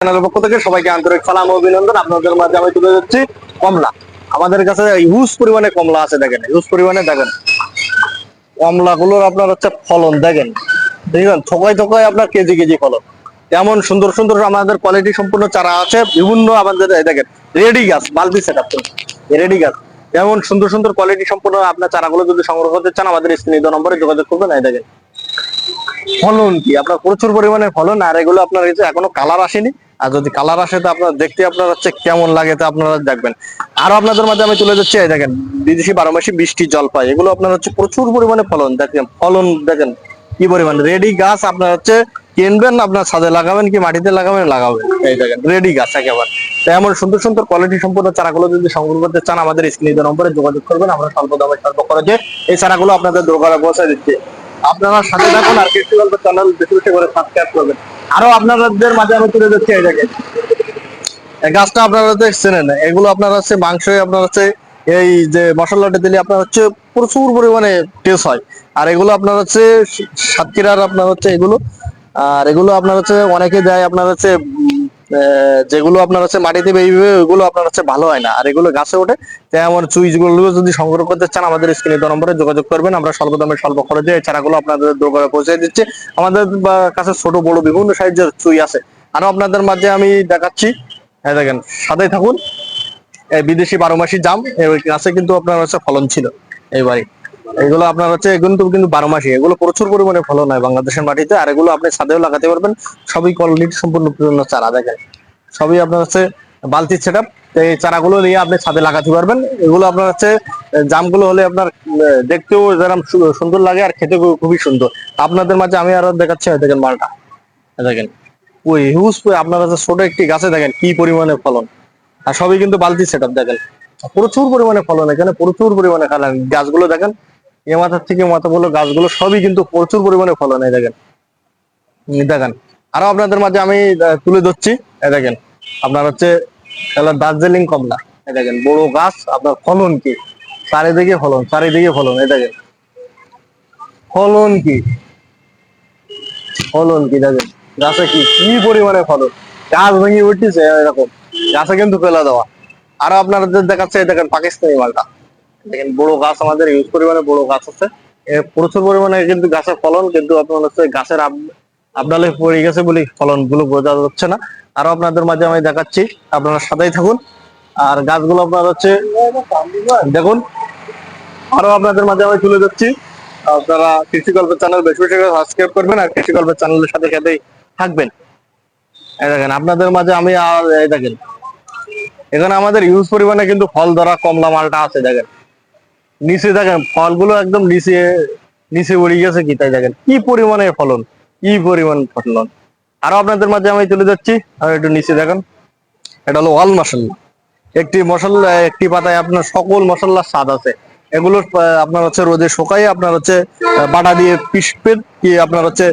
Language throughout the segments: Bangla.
চ্যানেলের পক্ষ থেকে সবাইকে আন্তরিক সালাম অভিনন্দন। আপনাদের মাঝে আমি তুলে যাচ্ছি কমলা। আমাদের কাছে হিউজ পরিমাণে কমলা আছে, দেখেন হিউজ পরিমাণে, দেখেন। কমলা গুলোর আপনার হচ্ছে ফলন, দেখেন। দেখবেন থোকায় থোকায় আপনার কেজি কেজি ফলন। এমন সুন্দর সুন্দর আমাদের কোয়ালিটি সম্পূর্ণ চারা আছে, বিভিন্ন আমাদের দেখেন রেডি গাছ, বালতি সেট আপ রেডি গাছ। এমন সুন্দর সুন্দর কোয়ালিটি সম্পূর্ণ আপনার চারাগুলো যদি সংগ্রহ করতে চান, আমাদের স্ক্রিনে দেওয়া নম্বরে যোগাযোগ করবেন, এই দেখেন। ফলন কি? আপনার প্রচুর পরিমাণে ফলন, আর এগুলো আপনার যে এখনও কালার আসেনি। আর যদি কালার আসে, তো আপনার দেখতে আপনার হচ্ছে কেমন লাগে তো আপনারা দেখবেন। আরও আপনাদের মাঝে আমি তুলে যাচ্ছি দেখেন, বিদেশি বারো মাসি বৃষ্টি, জলপাই, এগুলো আপনার হচ্ছে প্রচুর পরিমাণে ফলন, দেখেন ফলন, দেখেন, কি পরিমাণ। রেডি গাছ আপনার হচ্ছে কিনবেন, আপনার ছাদে লাগাবেন কি মাটিতে লাগাবেন লাগাবেন। এই দেখেন, রেডি গাছ একেবারে। তো এমন সুন্দর সুন্দর কোয়ালিটি সম্পূর্ণ চারাগুলো যদি সংগ্রহ করতে চান, আমাদের স্ক্রিনে নম্বরে যোগাযোগ করবেন, আমরা স্বল্প দামে স্বল্প খরচে এই চারাগুলো আপনাদের দোকানে পৌঁছে দিচ্ছি। আপনারা সাথে থাকুন আর কৃষি গল্প চ্যানেল বেশি বেশি করে সাবস্ক্রাইব করবেন। আরও আপনাদের মাঝে আমি তুলে গাছটা আপনারা দেখছেন এগুলো আপনার হচ্ছে মাংস, আপনার হচ্ছে এই যে মশলাটা দিলে আপনার হচ্ছে প্রচুর পরিমাণে টেস্ট হয়। আর এগুলো আপনার হচ্ছে সাতক্ষীরার আপনার হচ্ছে এগুলো, আর এগুলো আপনার হচ্ছে অনেকে দেয় আপনার হচ্ছে যেগুলো আপনার হচ্ছে মাটিতে বেরিয়ে ওইগুলো আপনার হচ্ছে ভালো হয় না। আর এগুলো গাছে ওঠে তাই আমার চুইজগুলো যদি সংগ্রহ করতে চান, আমাদের স্ক্রিনে দেওয়া নম্বরে যোগাযোগ করবেন। আমরা স্বল্প দামে, স্বল্প খরচে এই চারাগুলো আপনাদের দোকানে পৌঁছে দিচ্ছি। আমাদের কাছে ছোট, বড় বিভিন্ন সাইজের চুই আছে। আরও আপনাদের মাঝে আমি দেখাচ্ছি। হ্যাঁ দেখেন সাথে থাকুন। বিদেশি বারো মাসি জাম গাছে কিন্তু আপনার হচ্ছে ফলন ছিল। এইবারই। এগুলো আপনার হচ্ছে এগুলো তো কিন্তু বারো মাসি। এগুলো প্রচুর পরিমাণে ফলন হয় বাংলাদেশের মাটিতে, আর এগুলো আপনি ছাদেও লাগাতে পারবেন। সবই কোয়ালিটি সম্পূর্ণ পূর্ণ চারা, দেখেন। সবই আপনার হচ্ছে বালতি সেট এই চারাগুলো নিয়ে আপনি ছাদে লাগাতে পারবেন। এগুলো আপনার হচ্ছে জামগুলো হলে আপনার দেখতেও যেরকম সুন্দর লাগে আর খেতে খুবই সুন্দর। আপনাদের মাঝে আমি আরও দেখাচ্ছি দেখেন মালটা। দেখেন। ওই হিউজ আপনার হচ্ছে ছোট একটি গাছে দেখেন কি পরিমাণে ফলন। আর সবই কিন্তু বালতি সেট দেখেন। প্রচুর পরিমাণে ফলন, এখানে প্রচুর পরিমাণে ফলন। গাছগুলো দেখেন এ মাথার থেকে মাথা বলো গাছগুলো সবই কিন্তু প্রচুর পরিমাণে ফলন, এই দেখেন। দেখেন। আরও আপনাদের মাঝে আমি তুলে ধরছি, এই দেখেন। আপনার হচ্ছে দার্জিলিং কমলা, এই দেখেন। বড় গাছ, আপনার ফলন কি? চারিদিকে ফলন চারিদিকে ফলন, এই দেখেন। ফলন কি? ফলন কি, দেখেন। গাছে কি কি পরিমাণে ফলন? গাছ ভেঙে উঠতেছে এরকম। গাছে কিন্তু ফেলা দেওয়া। আরও আপনাদের দেখাচ্ছে দেখেন, পাকিস্তানি মালটা। দেখেন, বড় গাছ আমাদের ইউজ পরিমাণে বড় গাছ আছে। প্রচুর পরিমাণে কিন্তু গাছের ফলন, কিন্তু আপনার হচ্ছে গাছের আবডালে পড়ে গেছে বলে ফলনগুলো বোঝা যাচ্ছে না। আরও আপনাদের মাঝে আমি দেখাচ্ছি, আপনারা সাথেই থাকুন। আর গাছগুলো আপনার হচ্ছে, দেখুন, আরও আপনাদের মাঝে আমি তুলে যাচ্ছি আপনারা কৃষি গল্পের চ্যানেল বেশি বেশি করে সাবস্ক্রাইব করবেন আর কৃষি গল্পের চ্যানেলের সাথে সাথেই থাকবেন। এই দেখেন, আপনাদের মাঝে আমি আর, এই দেখেন, এখানে আমাদের ইউজ পরিমাণে কিন্তু ফল ধরা কমলা মালটা আছে, দেখেন। নিচে দেখেন, ফলগুলো একদম নিচে নিচে উড়ে গেছে কি তাই দেখেন। কি পরিমাণে ফলন, কি পরিমাণ ফলন। আরও আপনাদের মাঝে আমি তুলে যাচ্ছি আর একটু নিচে দেখেন। এটা হলো ওয়াল মশলা। একটি মশলা, একটি পাতায় আপনার সকল মশলার স্বাদ আছে। এগুলো আপনার হচ্ছে রোদে শুকাই আপনার হচ্ছে বাটা দিয়ে পিসপেন কি আপনার হচ্ছে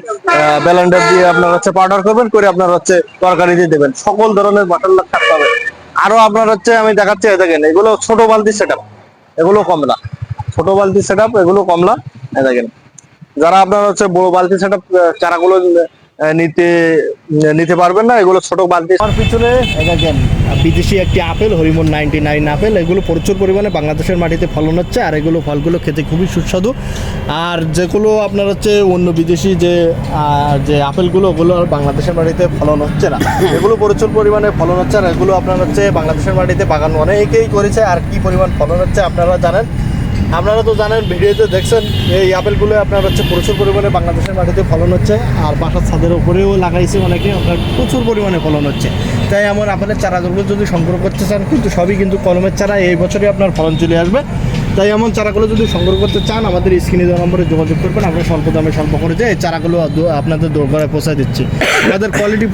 ব্যালেন্ডার দিয়ে আপনার হচ্ছে পাউডার করবেন, করে আপনার হচ্ছে তরকারি দিয়ে দেবেন। সকল ধরনের মশলা থাকতে হবে। আরও আপনার হচ্ছে আমি দেখাচ্ছি দেখেন, এগুলো ছোট বালতি সেটা এগুলো কমলা। ছোট বালতি সেট এগুলো কমলা দেখেন। যারা আপনার হচ্ছে বড় বালতি সেট চারাগুলো নিতে নিতে পারবেন না, এগুলো ছোট বালতি আমার পিছনে দেখেন, বিদেশি একটি apple Hariman ninety nine apple, এগুলো প্রচুর পরিমাণে বাংলাদেশের মাটিতে ফলন হচ্ছে, আর এগুলো ফলগুলো খেতে খুবই সুস্বাদু। আর যেগুলো আপনার হচ্ছে অন্য বিদেশি যে যে আপেলগুলো, ওগুলো আর বাংলাদেশের মাটিতে ফলন হচ্ছে না। এগুলো প্রচুর পরিমাণে ফলন হচ্ছে, আর এগুলো আপনার হচ্ছে বাংলাদেশের মাটিতে বাগান অনেকেই করেছে, আর কি পরিমাণ ফলন হচ্ছে আপনারা জানেন। আপনারা তো জানেন, ভিডিওতে দেখছেন, এই আপেলগুলো আপনার হচ্ছে প্রচুর পরিমাণে বাংলাদেশের মাটিতে ফলন হচ্ছে, আর বাসার ছাদের উপরেও লাগাইছে অনেকে, আপনার প্রচুর পরিমাণে ফলন হচ্ছে। তাই আমার আপেলের চারাগুলো যদি সংগ্রহ করতে চান, কিন্তু সবই কিন্তু কলমের চারা, এই বছরই আপনার ফলন চলে আসবে। তাই এমন চারাগুলো যদি সংগ্রহ করতে চান, আমাদের স্ক্রিনে দেওয়া নম্বরে যোগাযোগ করবেন, আমরা স্বল্প দামে স্বল্প করে যে এই চারাগুলো আপনাদের দোরগড়ায় পৌঁছায় দিচ্ছি। আমাদের কোয়ালিটি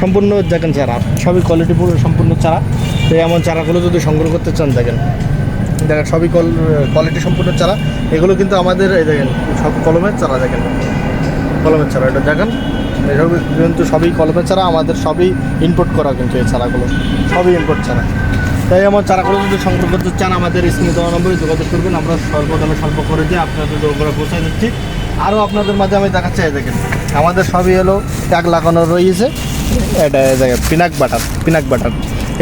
সম্পূর্ণ, দেখেন চারা, সবই কোয়ালিটি সম্পূর্ণ চারা। তাই এমন চারাগুলো যদি সংগ্রহ করতে চান, দেখেন। দেখেন সবই কল কোয়ালিটি সম্পূর্ণ চারা। এগুলো কিন্তু আমাদের, এই দেখেন, সব কলমের চারা দেখেন। কলমের চারা, এটা দেখেন। এসব কিন্তু সবই কলমের চারা, আমাদের সবই ইনপুট করা কিন্তু এই চারাগুলো। সবই ইনপুট চারা। তাই আমার চারাগুলো যদি সংগ্রহ করতে চান, আমাদের স্ক্রিনে দেওয়া নম্বরে যোগাযোগ করবেন। আমরা দামে স্বল্প করে দিয়ে আপনাদের দোরগোড়া পৌঁছায় দিচ্ছি। আরও আপনাদের মাঝে আমি দেখাচ্ছি, এই দেখেন। আমাদের সবই হলো ট্যাগ লাগানো রয়েছে। এটা জায়গায় পিনাক বাটার পিনাক বাটার।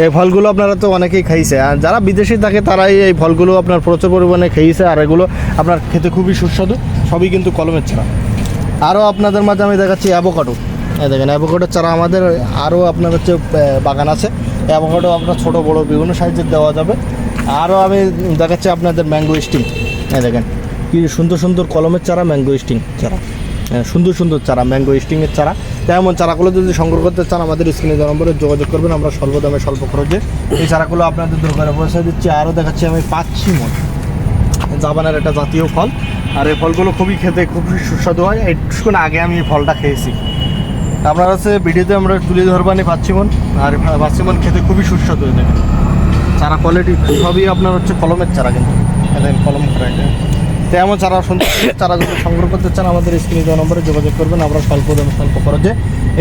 এই ফলগুলো আপনারা তো অনেকেই খাইছে। আর যারা বিদেশি থাকে তারাই এই ফলগুলো আপনার প্রচুর পরিমাণে খেয়েছে আর এগুলো আপনার খেতে খুবই সুস্বাদু সবই কিন্তু কলমের ছাড়া আরও আপনাদের মাঝে আমি দেখাচ্ছি অ্যাভোকাডো। দেখেন অ্যাভোকাডোর চারা আমাদের আরও আপনার হচ্ছে বাগান আছে। অ্যাভোকাডো আপনার ছোটো বড়ো বিভিন্ন সাইজের দেওয়া যাবে। আরও আমি দেখাচ্ছি আপনাদের ম্যাঙ্গো স্টিং। এই দেখেন কি সুন্দর সুন্দর কলমের চারা ম্যাঙ্গো স্টিং চারা। হ্যাঁ, সুন্দর সুন্দর চারা ম্যাঙ্গো স্টিংয়ের চারা। তেমন চারাগুলো যদি সংগ্রহ করতে চান, আমাদের স্ক্রিনে দেওয়া নম্বরে যোগাযোগ করবেন। আমরা স্বল্প দামে, স্বল্প খরচে এই চারাগুলো আপনাদের দোকানে পয়সা দিচ্ছি। আরও দেখাচ্ছি, আমি পাচ্ছি মন। জাপানের একটা জাতীয় ফল। আর এই ফলগুলো খুবই খেতে খুবই সুস্বাদু হয়। একটুক্ষণ আগে আমি এই ফলটা খেয়েছি। আপনার হচ্ছে ভিডিওতে আমরা তুলে ধরবানি পাচ্ছিমন আর পাচ্ছিমন খেতে খুবই সুস্বাদু হয়ে। থাকে চারা কোয়ালিটি সবই আপনার হচ্ছে কলমের চারা কিন্তু। দেখেন, কলম করা তেমন চারা সুন্দর সুন্দর চারা যদি সংগ্রহ করতে চান, আমাদের স্ক্রিনে দেওয়া নম্বরে যোগাযোগ করবেন। আমরা স্বল্প দামে স্বল্প খরচে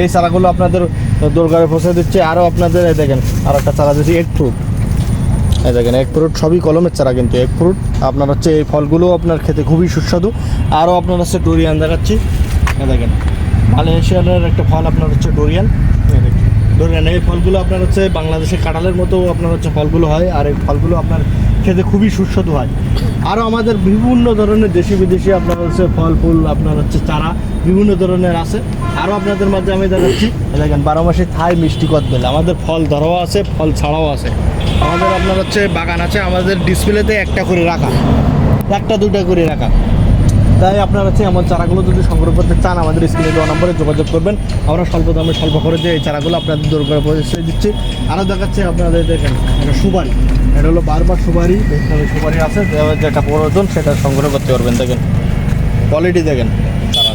এই চারাগুলো আপনাদের দোরগাড়ে পৌঁছে দিচ্ছে। আরও আপনাদের, এই দেখেন, আর একটা চারা দিচ্ছি এগ ফ্রুট এই দেখেন এক ফ্রুট সবই কলমের চারা কিন্তু এক ফ্রুট আপনার হচ্ছে এই ফলগুলো আপনার খেতে খুবই সুস্বাদু। আরও আপনার হচ্ছে ডোরিয়ান দেখাচ্ছি। দেখেন, মালয়েশিয়ানের একটা ফল আপনার হচ্ছে ডোরিয়ান ডোরিয়ান এই ফলগুলো আপনার হচ্ছে বাংলাদেশের কাঁঠালের মতো আপনার হচ্ছে ফলগুলো হয়। আর এই ফলগুলো আপনার খেতে খুবই সুস্বাদু হয়। আরও আমাদের বিভিন্ন ধরনের দেশি বিদেশি আপনার হচ্ছে ফল, ফুল, আপনার হচ্ছে চারা বিভিন্ন ধরনের আছে। আরও আপনাদের মাঝে আমি দেখাচ্ছি। দেখেন, বারো মাসে থাই মিষ্টি কদবেল। আমাদের ফল ধরাও আছে, ফল ছাড়াও আছে। আমাদের আপনার হচ্ছে বাগান আছে, আমাদের ডিসপ্লেতে একটা করে রাখা। একটা দুটা করে রাখা। তাই আপনার হচ্ছে এমন চারাগুলো যদি সংগ্রহ করতে চান, আমাদের স্ক্রিনে দেওয়া নম্বরে যোগাযোগ করবেন। আমরা স্বল্প দামে, স্বল্প খরচে এই চারাগুলো আপনাদের দরকার করে পৌঁছে দিচ্ছি। আরও দেখাচ্ছে আপনাদের, দেখেন এটা সুপারি। এটা হলো বারবার সুপারি এখানে সুপারি আছে। যেটা প্রয়োজন সেটা সংগ্রহ করতে পারবেন দেখেন। কোয়ালিটি দেখেন চারা।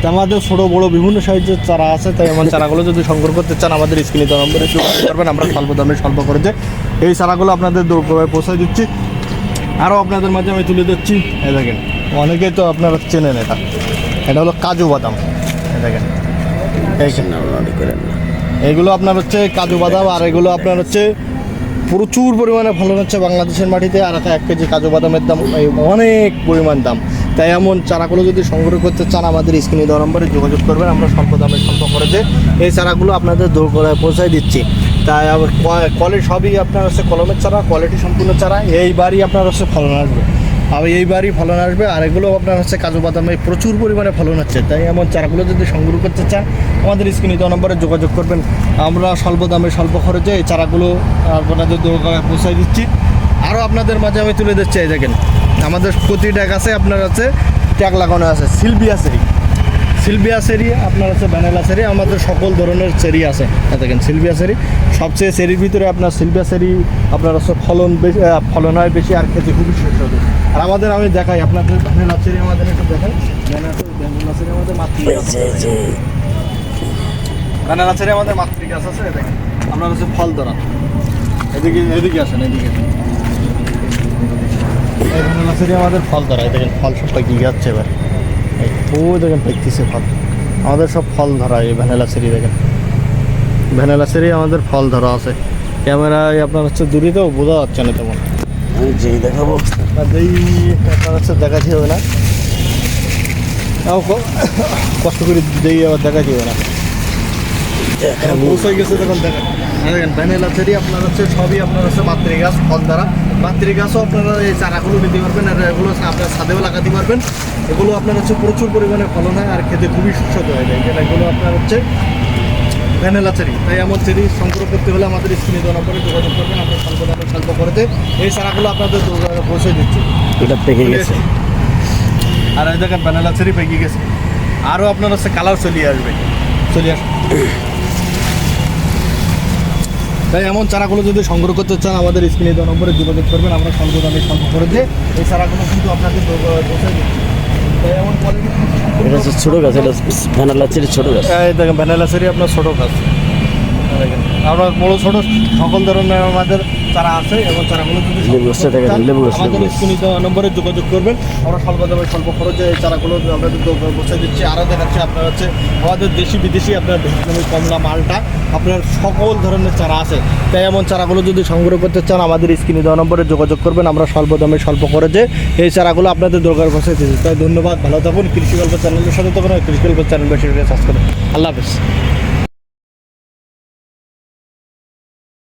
তো আমাদের ছোটো বড়ো বিভিন্ন সাইজের চারা আছে তাই এমন চারাগুলো যদি সংগ্রহ করতে চান আমাদের স্ক্রিনে দেওয়া নম্বরে যোগাযোগ করবেন। আমরা স্বল্প দামে স্বল্প খরচে এই চারাগুলো আপনাদের দূর করে পৌঁছে দিচ্ছি। আরও আপনাদের মাঝে আমি তুলে দিচ্ছি এই দেখেন অনেকেই তো আপনারা চেনেন এটা। এটা হলো কাজু বাদাম। এই দেখেন এই এগুলো আপনার হচ্ছে কাজু বাদাম আর এগুলো আপনার হচ্ছে প্রচুর পরিমাণে ফলন হচ্ছে বাংলাদেশের মাটিতে, আর এক কেজি কাজু বাদামের দাম অনেক পরিমাণ দাম। তাই এমন চারাগুলো যদি সংগ্রহ করতে চান, আমাদের স্ক্রিনে দেওয়া নম্বরে যোগাযোগ করবেন, আমরা স্বল্প দামে স্বল্প করেছে এই চারাগুলো আপনাদের দূর করে পৌঁছায় দিচ্ছি। তাই কোয়ালিটি সবই আপনার হচ্ছে কলমের চারা কোয়ালিটি সম্পূর্ণ চারা, এইবারই আপনার হচ্ছে ফলন আসবে। আর এইবারই ফলন আসবে। আর এগুলো আপনার হচ্ছে কাজু বাদামে প্রচুর পরিমাণে ফলন হচ্ছে। তাই এমন চারাগুলো যদি সংগ্রহ করতে চান, আমাদের স্ক্রিনে দেওয়া নম্বরে যোগাযোগ করবেন। আমরা স্বল্প দামে, স্বল্প খরচে এই চারাগুলো আপনাদের দোকানে পৌঁছাই দিচ্ছি। আরও আপনাদের মাঝে আমি তুলে দিচ্ছি এই দেখেন। আমাদের প্রতিটা গাছে আপনার আছে, ট্যাগ লাগানো আছে শিল্পী সেরি সিলভিয়া সেরি আপনার আছে ভ্যানিলা সেরি আমাদের সকল ধরনের সেরি আছে। দেখেন সিলভিয়া সেরি। সবচেয়ে সেরির ভিতরে আপনার সিলভিয়া সেরি আপনার হচ্ছে ফলন বেশি ফলন হয় বেশি আর খেতে খুবই সুস্বাদু। আর আমাদের আমি দেখাই আপনাদের ভ্যানিলা সেরি আমাদের একটু দেখাই। ভ্যানিলা আমাদের মাতৃ আছে ভ্যানিলা সেরি আমাদের মাতৃ গাছ আছে দেখেন। আপনার হচ্ছে ফল ধরা। এদিকে এদিকে আসেন এদিকে। আমাদের ফল ধরা দেখেন ফল সব পাকিয়ে যাচ্ছে এবার। এই ও দেখেন পাইতেছে ফল। আমাদের সব ফল ধরা এই ভ্যানিলা সেরি দেখেন। ভ্যানিলা সেরি আমাদের ফল ধরা আছে। ক্যামেরায় আপনার হচ্ছে দূরে তো বোঝা যাচ্ছে না তেমন। জি দেখাবো। এই আপনার হচ্ছে দেখাচ্ছি হবে না। কষ্ট করে যেই আবার দেখাচ্ছি হবে না। পৌঁছে গেছে তখন দেখেন দেখেন ভ্যানিলা চেরি আপনার হচ্ছে সবই আপনার হচ্ছে মাতৃ গাছ ফল দ্বারা মাতৃ গাছও আপনারা এই চারাগুলো নিতে পারবেন আর এগুলো আপনার ছাদেও লাগাতে পারবেন। এগুলো আপনার হচ্ছে প্রচুর পরিমাণে ফলন হয় আর খেতে খুবই সুস্বাদু হয়ে। যায় যেটা এগুলো আপনার হচ্ছে ভ্যানেলা চেরি। তাই আমার চেরি সংগ্রহ করতে হলে আমাদের স্ক্রিনে দেওয়া নম্বরে যোগাযোগ করবেন আমরা স্বল্প দামে স্বল্প করতে এই চারাগুলো আপনাদের পৌঁছে দিচ্ছি। এটা পেকে গেছে। আর এই দেখেন ভ্যানিলা চেরি পেকে গেছে। আরও আপনার হচ্ছে কালার চলিয়ে আসবে। চলে আসবে। তাই এমন চারাগুলো যদি সংগ্রহ করতে চান আমাদের স্ক্রিনে দেওয়া নম্বরে যোগাযোগ করবেন আমরা স্বল্প দামে স্বল্প করে দিয়ে এই চারাগুলো কিন্তু আপনাদের তাই এমন এটা হচ্ছে ছোট গাছ এটা ভ্যানালাচেরি ছোটো গাছ। এই দেখেন ভ্যানালাচেরি আপনার ছোটো গাছ। আমরা বড় ছোট সকল ধরনের আমাদের চারা আছে এবং চারাগুলো যদি নম্বরে যোগাযোগ করবেন। আমরা স্বল্প দামে স্বল্প খরচে এই চারাগুলো আপনাদের বসাই দিচ্ছি। আরও দেখাচ্ছি আপনার হচ্ছে আমাদের দেশি বিদেশি আপনার ভিয়েতনামি কমলা মালটা আপনার সকল ধরনের চারা আছে। তাই এমন চারাগুলো যদি সংগ্রহ করতে চান আমাদের স্ক্রিনে দেওয়া নম্বরে যোগাযোগ করবেন। আমরা স্বল্প দামে স্বল্প খরচে এই চারাগুলো আপনাদের দরকার বসাই দিচ্ছি। তাই ধন্যবাদ ভালো থাকুন। কৃষি গল্প চ্যানেলের সাথে তখন কৃষি গল্প চ্যানেল বেশি সাবস্ক্রাইব আল্লাহ হাফেজ।